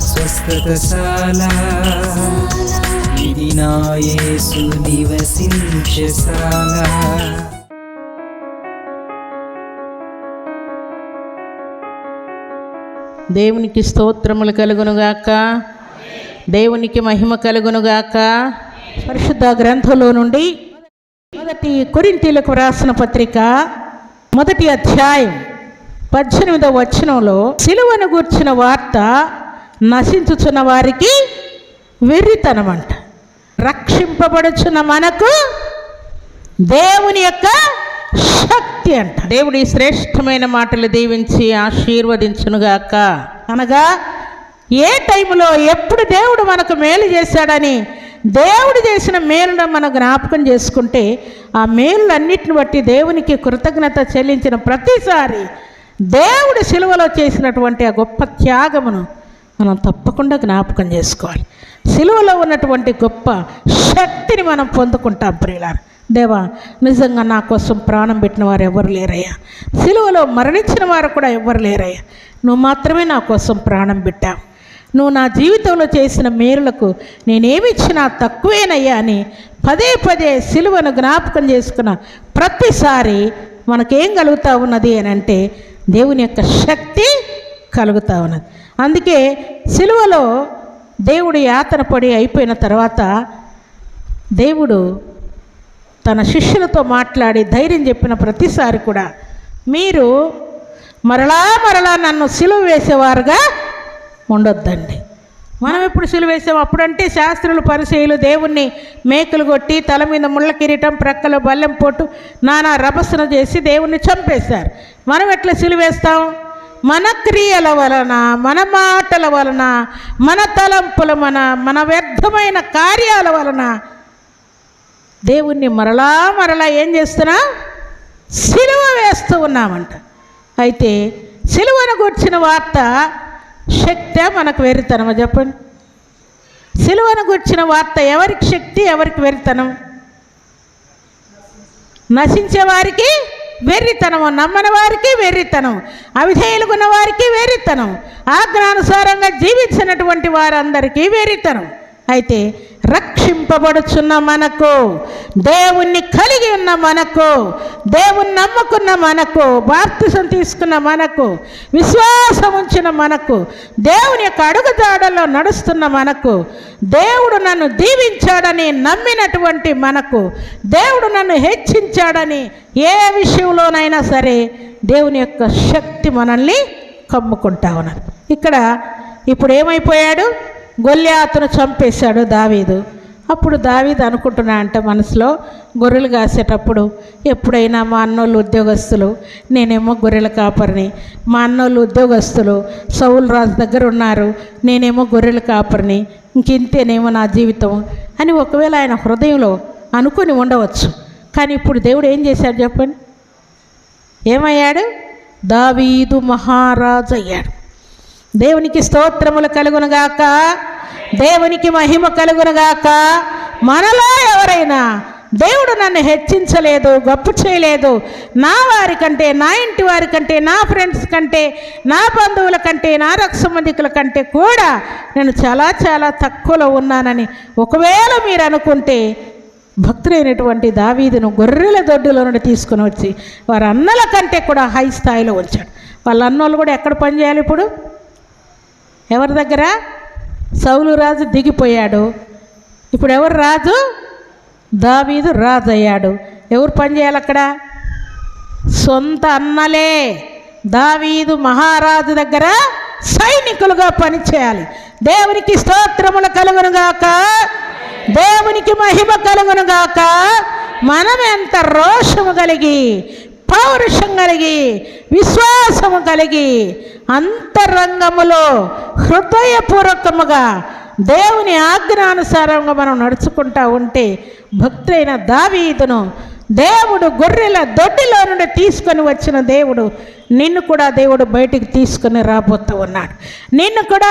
స్వస్థతశాల. ఇది నా యేసు నివసించశాల దేవునికి స్తోత్రములు కలుగునుగాక. దేవునికి మహిమ కలుగునుగాక. పరిశుద్ధ గ్రంథంలో నుండి మొదటి కొరింతీలకు రాసిన పత్రిక మొదటి అధ్యాయం. పద్దెనిమిదవ వచనంలో సిలువను గూర్చిన వార్త నశించుచున్న వారికి వెర్రితనమంట. రక్షింపబడుచున్న మనకు దేవుని యొక్క శక్తి అంట. దేవుడి శ్రేష్టమైన మాటలు దీవించి ఆశీర్వదించునుగాక. అనగా ఏ టైంలో ఎప్పుడు దేవుడు మనకు మేలు చేశాడని దేవుడు చేసిన మేలును మనం జ్ఞాపకం చేసుకుంటే ఆ మేలులన్నిటిని బట్టి దేవునికి కృతజ్ఞత చెల్లించిన ప్రతిసారి దేవుడు సిలువలో చేసినటువంటి ఆ గొప్ప త్యాగమును మనం తప్పకుండా జ్ఞాపకం చేసుకోవాలి. సిలువలో ఉన్నటువంటి గొప్ప శక్తిని మనం పొందుకుంటాం ప్రియులారు. దేవా నిజంగా నా కోసం ప్రాణం పెట్టిన వారు ఎవరు లేరయ్యా. సిలువలో మరణించిన వారు కూడా ఎవరు లేరయ్యా. నువ్వు మాత్రమే నా కోసం ప్రాణం పెట్టావు. నువ్వు నా జీవితంలో చేసిన మేలులకు నేనేమిచ్చినా తక్కువేనయ్యా అని పదే పదే సిలువను జ్ఞాపకం చేసుకున్న ప్రతిసారి మనకేం కలుగుతూ ఉన్నది అని అంటే దేవుని యొక్క శక్తి కలుగుతూ ఉన్నది. అందుకే సిలువలో దేవుడు యాతన పడి అయిపోయిన తర్వాత దేవుడు తన శిష్యులతో మాట్లాడి ధైర్యం చెప్పిన ప్రతిసారి కూడా మీరు మరలా మరలా నన్ను సిలువ వేసేవారుగా ఉండొద్దండి. మనం ఎప్పుడు సిలువ వేసాం? అప్పుడంటే శాస్త్రులు పరిచయులు దేవుణ్ణి మేకులు కొట్టి తల మీద ముళ్ళ కిరీటం ప్రక్కలో బల్లెం పొట్టు నానా రభసన చేసి దేవుణ్ణి చంపేశారు. మనం ఎట్లా సిలివేస్తాం? మన క్రియల వలన మన మాటల వలన మన తలంపుల మన మన వ్యర్థమైన కార్యాల వలన దేవుణ్ణి మరలా మరలా ఏం చేస్తున్నా? సిలువ వేస్తూ ఉన్నామంట. అయితే సిలువను గుర్చిన వార్త శక్తి మనకు వెరితనమా చెప్పండి? సిలువను గుర్చిన వార్త ఎవరికి శక్తి ఎవరికి వెరితనం నశించే వారికి వెర్రితనము నమ్మని వారికి వెర్రితనం అవిధేయులుగున్న వారికి వెర్రితనం ఆజ్ఞానుసారంగా జీవించినటువంటి వారందరికీ వెర్రితనం. అయితే రక్షింపబడుచున్న మనకు దేవుణ్ణి కలిగి ఉన్న మనకు దేవుణ్ణి నమ్ముకున్న మనకు బాప్తిసం తీసుకున్న మనకు విశ్వాసం ఉంచిన మనకు దేవుని యొక్క అడుగుదాడలో నడుస్తున్న మనకు దేవుడు నన్ను దీవించాడని నమ్మినటువంటి మనకు దేవుడు నన్ను హెచ్చించాడని ఏ విషయంలోనైనా సరే దేవుని యొక్క శక్తి మనల్ని కమ్ముకుంటా ఉన్నారు ఇక్కడ ఇప్పుడు ఏమైపోయాడు? గొల్యాతును చంపేశాడు దావీదు. అప్పుడు దావీదు అనుకుంటున్నా అంట మనసులో గొర్రెలు కాసేటప్పుడు ఎప్పుడైనా మా అన్నోళ్ళు ఉద్యోగస్తులు నేనేమో గొర్రెల కాపరిని. మా అన్నోళ్ళు ఉద్యోగస్తులు సౌలు రాజు దగ్గర ఉన్నారు నేనేమో గొర్రెల కాపరిని. ఇంకింతేనేమో నా జీవితం అని ఒకవేళ ఆయన హృదయంలో అనుకొని ఉండవచ్చు. కానీ ఇప్పుడు దేవుడు ఏం చేశాడు చెప్పండి? ఏమయ్యాడు? దావీదు మహారాజు అయ్యాడు దేవునికి స్తోత్రములు కలుగునుగాక. దేవునికి మహిమ కలుగునుగాక. మనలో ఎవరైనా దేవుడు నన్ను హెచ్చించలేదు గొప్ప చేయలేదు. నా వారి కంటే నా ఇంటి వారి కంటే నా ఫ్రెండ్స్ కంటే నా బంధువుల కంటే నా రక్త సంబంధికుల కంటే కూడా నేను చాలా చాలా తక్కువలో ఉన్నానని ఒకవేళ మీరు అనుకుంటే భక్తులైనటువంటి దావీదును గొర్రెల దొడ్డులో నుండి తీసుకుని వచ్చి వారి అన్నల కంటే కూడా హై స్థాయిలో ఉంచాడు. వాళ్ళ అన్నోళ్ళు కూడా ఎక్కడ పనిచేయాలి ఇప్పుడు? ఎవరి దగ్గర? సౌలు రాజు దిగిపోయాడు. ఇప్పుడు ఎవరు రాజు? దావీదు రాజు అయ్యాడు ఎవరు పని చేయాలి అక్కడ? సొంత అన్నలే. దావీదు మహారాజు దగ్గర సైనికులుగా పనిచేయాలి దేవునికి స్తోత్రములు కలుగునుగాక దేవునికి మహిమ కలుగునుగాక మనం ఎంత రోషము కలిగి పౌరుషం కలిగి విశ్వాసము కలిగి అంతరంగములో హృదయపూర్వకముగా దేవుని ఆజ్ఞానుసారంగా మనం నడుచుకుంటా ఉంటే భక్తులైన దావీదును దేవుడు గొర్రెల దొడ్డిలో నుండి తీసుకొని వచ్చిన దేవుడు నిన్ను కూడా దేవుడు బయటికి తీసుకొని రాబోతూ ఉన్నాడు. నిన్ను కూడా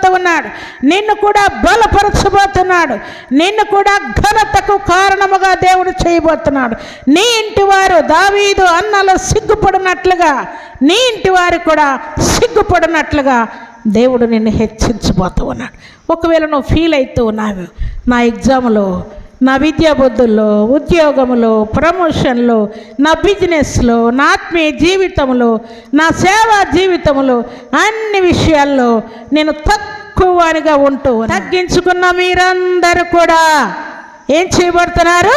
హెచ్చించబోతూ ఉన్నాడు. నిన్ను కూడా బలపరచబోతున్నాడు. నిన్ను కూడా ఘనతకు కారణముగా దేవుడు చేయబోతున్నాడు. నీ ఇంటి వారు దావీదు అన్నలు సిగ్గుపడినట్లుగా నీ ఇంటి వారు కూడా సిగ్గుపడినట్లుగా దేవుడు నిన్ను హెచ్చించబోతూ ఉన్నాడు. ఒకవేళ నువ్వు ఫీల్ అవుతూ ఉన్నావు నా ఎగ్జామ్లో నా విద్యా బుద్ధుల్లో ఉద్యోగంలో ప్రమోషన్లో నా బిజినెస్లో నా ఆత్మీయ జీవితంలో నా సేవా జీవితంలో అన్ని విషయాల్లో నేను తక్కువగా ఉంటూ తగ్గించుకున్న మీరందరూ కూడా ఏం చేయబడుతున్నారు?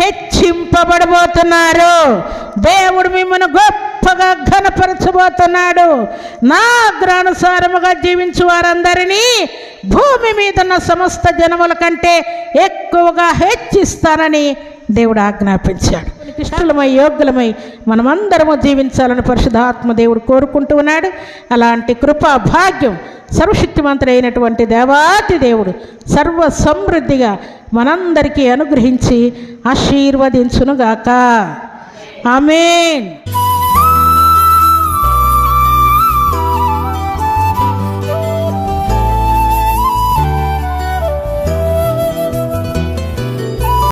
హెచ్చింపబడబోతున్నారు దేవుడు మిమ్మల్ని గొప్పగా ఘనపరచబోతున్నాడు. నా గ్రానుసారముగా జీవించు వారందరినీ భూమి మీద ఉన్న సమస్త జనముల కంటే ఎక్కువగా హెచ్చిస్తానని దేవుడు ఆజ్ఞాపించాడు. ఇష్టలమై యోగ్యులమై మనమందరము జీవించాలని పరిశుధాత్మ దేవుడు కోరుకుంటూ ఉన్నాడు. అలాంటి కృపా భాగ్యం సర్వశక్తివంతుడైనటువంటి దేవాతి దేవుడు సర్వ సమృద్ధిగా మనందరికీ అనుగ్రహించి ఆశీర్వదించునుగాక. ఆమెన్.